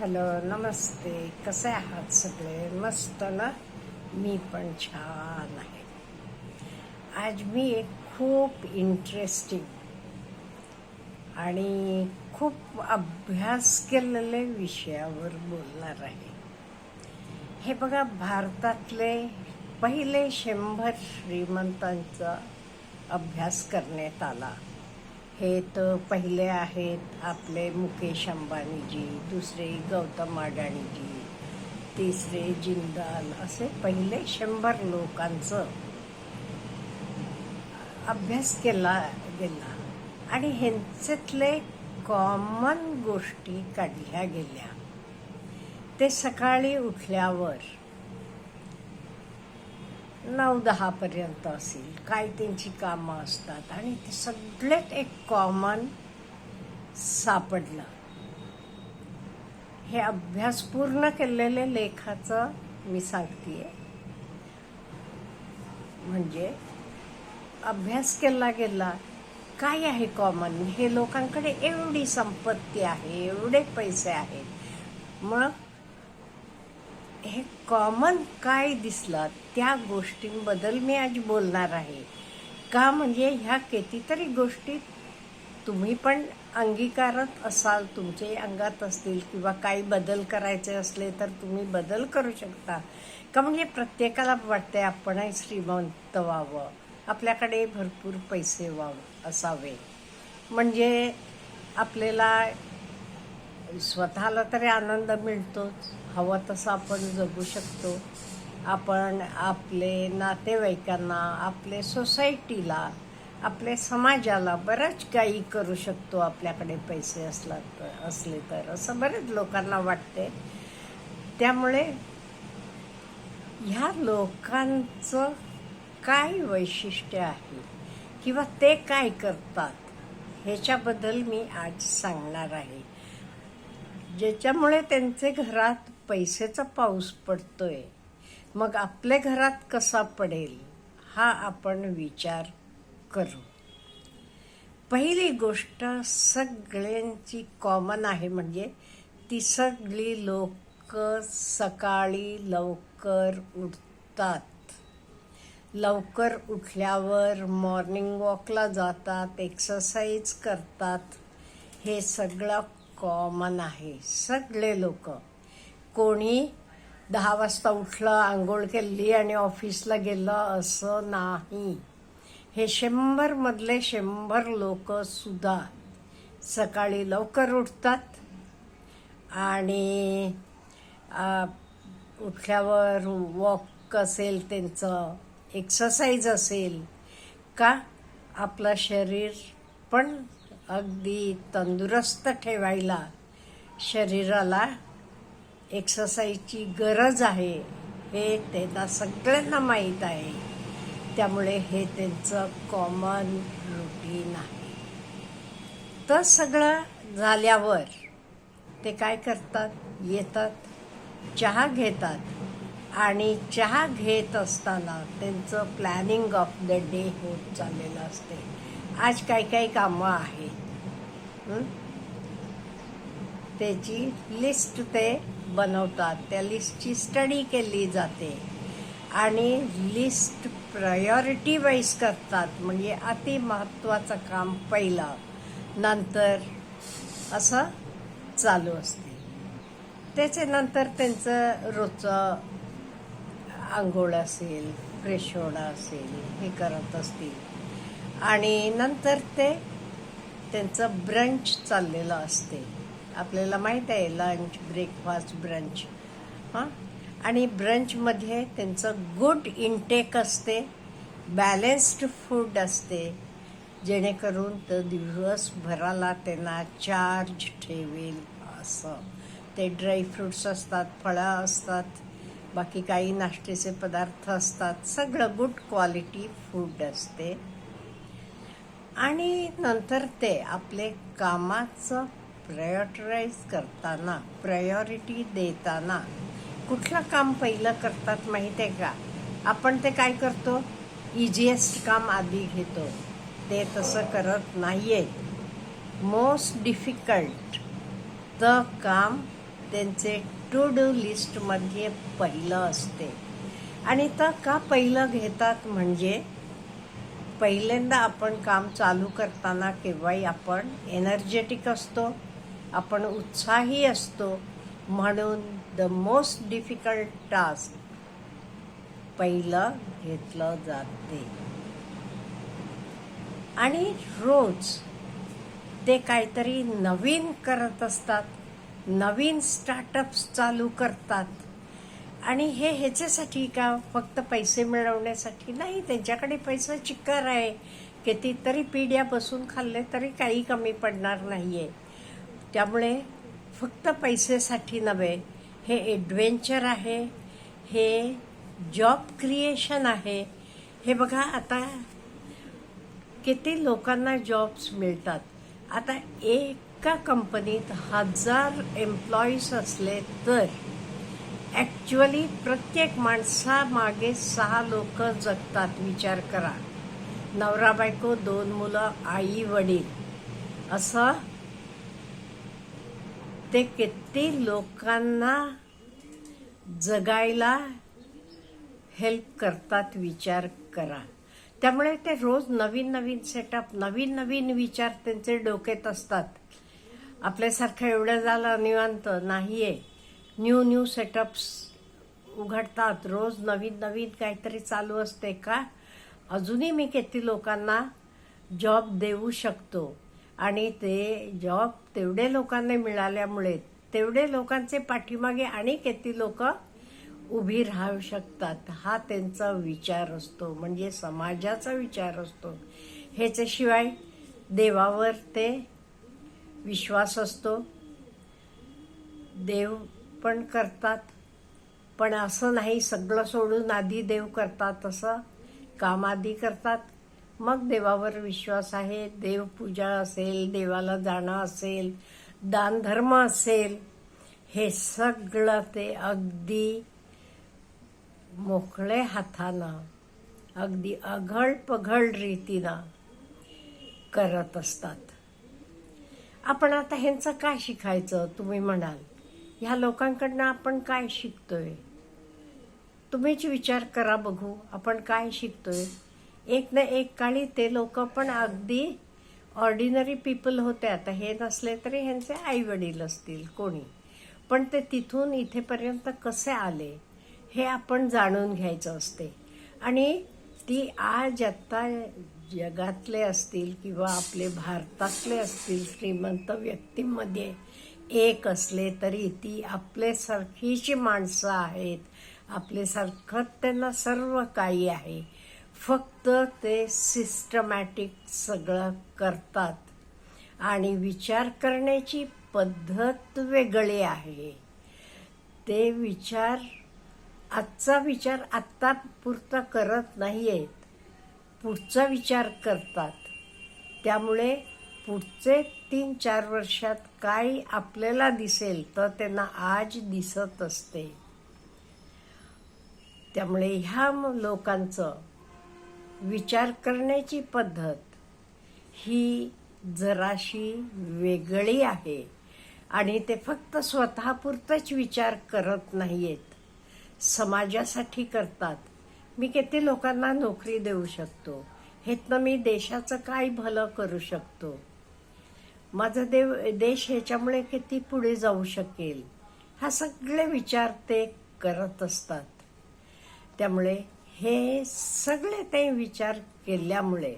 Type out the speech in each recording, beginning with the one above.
Hello नमस्ते. कसे आहात सगळे? मस्त ना? मी पण छान आहे. आज मी एक खूप इंटरेस्टिंग आणि खूप अभ्यास केलेले विषयावर बोलणार आहे. हे बघा भारतातले पहिले शंभर श्रीमंतांचा अभ्यास करण्यात आला. हे तर पहिले आहेत आपले मुकेश अंबानीजी दुसरे गौतम अडाणीजी तिसरे जिंदाल असे पहिले शंभर लोकांचं अभ्यास केला गेला. आणि ह्यांच्यातले कॉमन गोष्टी काढल्या गेल्या. ते सकाळी उठल्यावर नऊ दहापर्यंत असेल. काय त्यांची कामं असतात आणि ते सगळ्यात एक कॉमन सापडलं हे अभ्यास पूर्ण केलेले लेखाचं मी सांगते म्हणजे अभ्यास केला गेला काय आहे कॉमन हे लोकांकडे एवढी संपत्ती आहे एवढे पैसे आहेत. मग हे कॉमन काय दिसलं त्या गोष्टींबद्दल मी आज बोलणार आहे. का म्हणजे ह्या कितीतरी गोष्टी तुम्ही पण अंगीकारत असाल तुमचे अंगात असतील किंवा काही बदल करायचे असले तर तुम्ही बदल करू शकता. का म्हणजे प्रत्येकाला वाटते आपणही श्रीमंत व्हावं आपल्याकडे भरपूर पैसे व्हावं असावे. म्हणजे आपल्याला स्वतःला तरी आनंद मिळतोच. हवं तसं आपण जगू शकतो. आपण आपले नातेवाईकांना आपले सोसायटीला आपल्या समाजाला बरंच काही करू शकतो आपल्याकडे पैसे असला तर असले तर असं बरेच लोकांना वाटते. त्यामुळे ह्या लोकांचं काय वैशिष्ट्य आहे किंवा ते काय करतात ह्याच्याबद्दल मी आज सांगणार आहे. ज्याच्यामुळे त्यांचे घरात पैसेचा पाऊस पडतोय मग आपल्या घरात कसा पडेल हा आपण विचार करू. पहिली गोष्ट सगळ्यांची कॉमन आहे म्हणजे ती सगळी लोक सकाळी लवकर उठतात. लवकर उठल्यावर मॉर्निंग वॉकला जातात एक्सरसाइज करतात. हे सगळं कॉमन आहे. सगळे लोक. कोणी दहा वाजता उठलं आंघोळ केली आणि ऑफिसला गेलं असं नाही. हे शंभरमधले शंभर लोक सुद्धा सकाळी लवकर उठतात आणि उठल्यावर वॉक असेल त्यांचं एक्सरसाइज असेल का आपलं शरीर पण अगदी तंदुरुस्त ठेवायला शरीराला एक्सरसाइजची गरज आहे. हे त्यांना सगळ्यांना माहीत आहे. त्यामुळे हे त्यांचं कॉमन रुटीन आहे. तर सगळं झाल्यावर ते काय करतात? येतात चहा घेतात आणि चहा घेत असताना त्यांचं प्लॅनिंग ऑफ द डे होत चाललेलं असते. आज काय काय कामं आहेत? त्याची लिस्ट ते बनवतात. त्या लिस्टची स्टडी केली जाते. आणि लिस्ट प्रायोरिटी वाईज करतात. म्हणजे अति महत्त्वाचं काम पहिलं. नंतर असं चालू असते. त्याच्यानंतर त्यांचं रोजचं आंघोळ असेल फ्रेश होणं असेल हे करत असतील. आणि नंतर ते त्यांचं ब्रंच चाललेलं असते. आपल्याला माहीत आहे लंच ब्रेकफास्ट ब्रंच हां? आणि ब्रंचमध्ये त्यांचं गुड इनटेक असते बॅलेन्स्ड फूड असते. जेणेकरून तर दिवसभराला त्यांना चार्ज ठेवेल असं. ते ड्रायफ्रुट्स असतात फळं असतात बाकी काही नाश्त्याचे पदार्थ असतात. सगळं गुड क्वालिटी फूड असते. आणि नंतर ते आपले कामाचं प्रायोरिटाईज करताना प्रायोरिटी देताना कुठलं काम पहिलं करतात माहीत आहे का? आपण ते काय करतो? इझिएस्ट काम आधी घेतो. ते तसं करत नाही आहे मोस्ट डिफिकल्ट द काम त्यांचे टू डू लिस्टमध्ये पहिलं असते. आणि तर का पहिलं घेतात म्हणजे पहिल्यांदा आपण काम चालू करताना केव्हाही आपण एनर्जेटिक असतो आपण उत्साही असतो. म्हणून द मोस्ट डिफिकल्ट टास्क पहिलं घेतलं जाते. आणि रोज ते काहीतरी नवीन करत असतात नवीन स्टार्टअप्स चालू करतात. आणि हे ह्याच्यासाठी का फक्त पैसे मिळवण्यासाठी नाही? त्यांच्याकडे पैसा चिक्कार आहे. कितीतरी पिढ्या बसून खाल्ले तरी काही कमी पडणार नाही आहे त्यामुळे फक्त पैसेसाठी नव्हे हे ॲडव्हेंचर आहे हे जॉब क्रिएशन आहे. हे बघा आता किती लोकांना जॉब्स मिळतात. आता एका कंपनीत हजार एम्प्लॉईज असले तर ॲक्च्युअली प्रत्येक माणसामागे सहा लोक जगतात विचार करा. नवरा बायको दोन मुलं आई वडील. असं ते किती लोकांना जगायला हेल्प करतात विचार करा. त्यामुळे ते रोज नवीन नवीन सेटअप नवीन नवीन विचार त्यांचे डोक्यात असतात. आपल्यासारखं एवढं झालं निवांत नाही आहे न्यू न्यू सेटअप्स उघडतात. रोज नवीन नवीन काहीतरी चालू असते का? अजूनही मी किती लोकांना जॉब देऊ शकतो. आणि ते जॉब तेवढे लोकांना मिळाल्यामुळे तेवढे लोकांचे पाठीमागे आणि किती लोक उभी राहू शकतात हा त्यांचा विचार असतो. म्हणजे समाजाचा विचार असतो. ह्याच्याशिवाय देवावर ते विश्वास असतो. देव पण करतात. पण असं नाही सगळं सोडून आधी देव करतात असं. काम आधी करतात. मग देवावर विश्वास आहे. देवपूजा असेल देवाला जाणं असेल दानधर्म असेल हे सगळं ते अगदी मोकळे हातानं अगदी अघळ पघळ रीतीनं करत असतात. आपण आता ह्यांचं काय शिकायचं तुम्ही म्हणाल? ह्या लोकांकडनं आपण काय शिकतोय? तुम्हीच विचार करा बघू आपण काय शिकतोय? एक ना एक काळी ते लोक पण अगदी ऑर्डिनरी पीपल होते. आता हे नसले तरी ह्यांचे आई वडील असतील कोणी. पण ते तिथून इथेपर्यंत कसे आले हे आपण जाणून घ्यायचं असते. आणि ती आज आत्ता जगातले असतील किंवा आपले भारतातले असतील श्रीमंत व्यक्तींमध्ये एक असले तरी ती आपल्यासारखीची माणसं आहेत. आपल्यासारखं त्यांना सर्व काही आहे. फक्त ते सिस्टमॅटिक सगळं करतात. आणि विचार करण्याची पद्धत वेगळी आहे. ते विचार आजचा विचार आत्ता पुरता करत नाही आहेत पुढचा विचार करतात. त्यामुळे पुढचे तीन चार वर्षात काय आपल्याला दिसेल तर त्यांना आज दिसत असते. त्यामुळे ह्या लोकांचं विचार करण्याची पद्धत ही जराशी वेगळी आहे आणि ते फक्त स्वतःपुरतंच विचार करत नाहीयेत. समाजासाठी करतात. मी किती लोकांना नोकरी देऊ शकतो? हेतनं मी देशाचं काय भलं करू शकतो? माझा देव देश ह्याच्यामुळे किती पुढे जाऊ शकेल हा सगळे विचार ते करत असतात. त्यामुळे हे सगळे ते विचार केल्यामुळे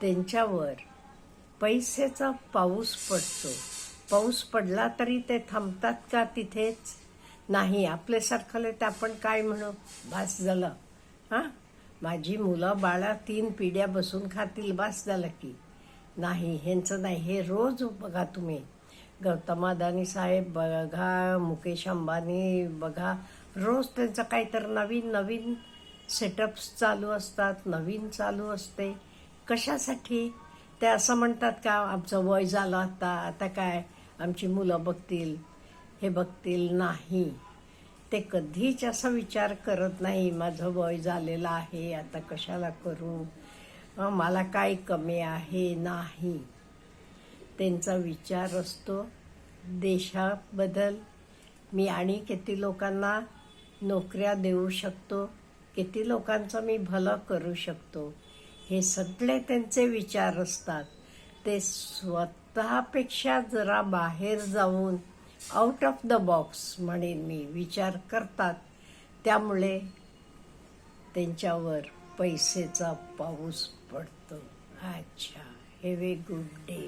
त्यांच्यावर पैसेचा पाऊस पडतो. पाऊस पडला तरी ते थांबतात का तिथेच? नाही आपल्यासारखं ते आपण काय म्हणू? भास झालं. हां? माझी मुलं बाळा तीन पिढ्या बसून खातील बास झालं की. नाही ह्यांचं नाही. हे रोज बघा तुम्ही. गौतम अदानी साहेब बघा मुकेश अंबानी बघा. रोज त्यांचं काहीतरी नवीन नवीन सेटअप्स चालू असतात नवीन चालू असते. कशासाठी? ते असं म्हणतात का आमचं वय झालं आता आता काय? आमची मुलं बघतील हे बघतील. नाही. ते कधीच असा विचार करत नाही माझं वय झालेलं आहे आता कशाला करू? मला काय कमी आहे नाही? त्यांचा विचार असतो देशाबद्दल मी आणि किती लोकांना नोकऱ्या देऊ शकतो किती लोकांचं मी भलं करू शकतो हे सगळे त्यांचे विचार असतात. ते स्वतःपेक्षा जरा बाहेर जाऊन आउट ऑफ द बॉक्स म्हणेन मी विचार करतात. त्यामुळे त्यांच्यावर पैसेचा पाऊस पडतो. अच्छा हॅव ए गुड डे.